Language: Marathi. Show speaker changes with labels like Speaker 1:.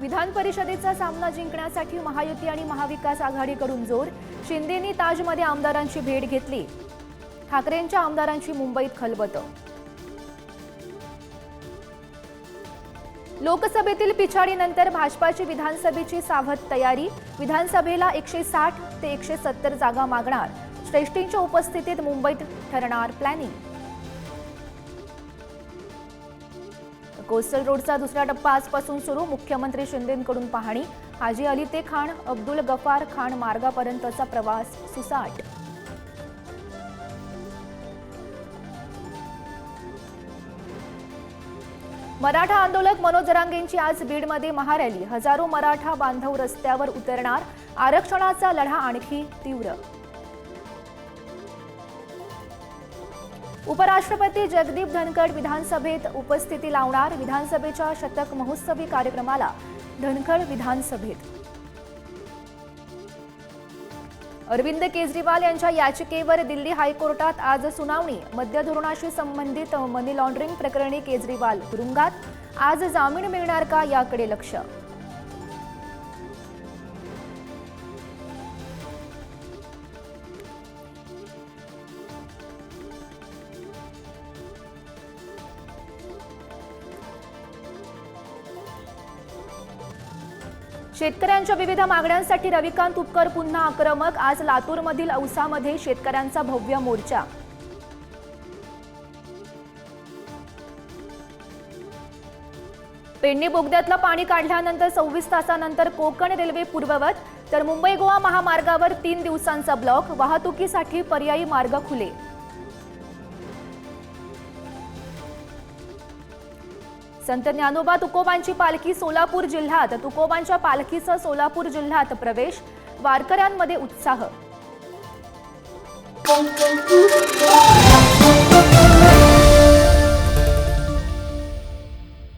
Speaker 1: विधान परिषदेचा सामना जिंकण्यासाठी महायुती आणि महाविकास आघाडीकडून जोर शिंदेनी ताजमध्ये आमदारांची भेट घेतली. ठाकरेंच्या आमदारांची मुंबईत खलबत. लोकसभेतील पिछाडीनंतर भाजपाची विधानसभेची सावध तयारी विधानसभेला एकशे साठ ते एकशे सत्तर जागा मागणार. श्रेष्ठींच्या उपस्थितीत मुंबईत ठरणार प्लॅनिंग कोस्टल रोडचा दुसरा टप्पा आजपासून सुरू. मुख्यमंत्री शिंदेंकडून पाहणी. हाजी अली ते खाण अब्दुल गफार खाण मार्गापर्यंतचा प्रवास सुसाट. मराठा आंदोलक मनोज जरांगेंची आज बीडमध्ये महारॅली. हजारो मराठा बांधव रस्त्यावर उतरणार. आरक्षणाचा लढा आणखी तीव्र उपराष्ट्रपती जगदीप धनखड विधानसभेत उपस्थिती लावणार. विधानसभेच्या शतक महोत्सवी कार्यक्रमाला धनखड विधानसभेत. अरविंद केजरीवाल यांच्या याचिकेवर दिल्ली हायकोर्टात आज सुनावणी. मद्य धोरणाशी संबंधित मनी लॉन्ड्रिंग प्रकरणी केजरीवाल तुरुंगात. आज जामीन मिळणार का याकडे लक्ष? शेतकऱ्यांच्या विविध मागण्यांसाठी रविकांत उपकर पुन्हा आक्रमक आज लातूरमधील औसामध्ये शेतकऱ्यांचा भव्य मोर्चा. पेडणे बोगद्यातलं पाणी काढल्यानंतर सव्वीस तासानंतर कोकण रेल्वे पूर्ववत तर मुंबई गोवा महामार्गावर तीन दिवसांचा ब्लॉक वाहतुकीसाठी पर्यायी मार्ग खुले. संत ज्ञानोबा तुकोबांची पालखी सोलापूर जिल्ह्यात. तुकोबांच्या पालखीचा सोलापूर जिल्ह्यात प्रवेश. वारकऱ्यांमध्ये उत्साह.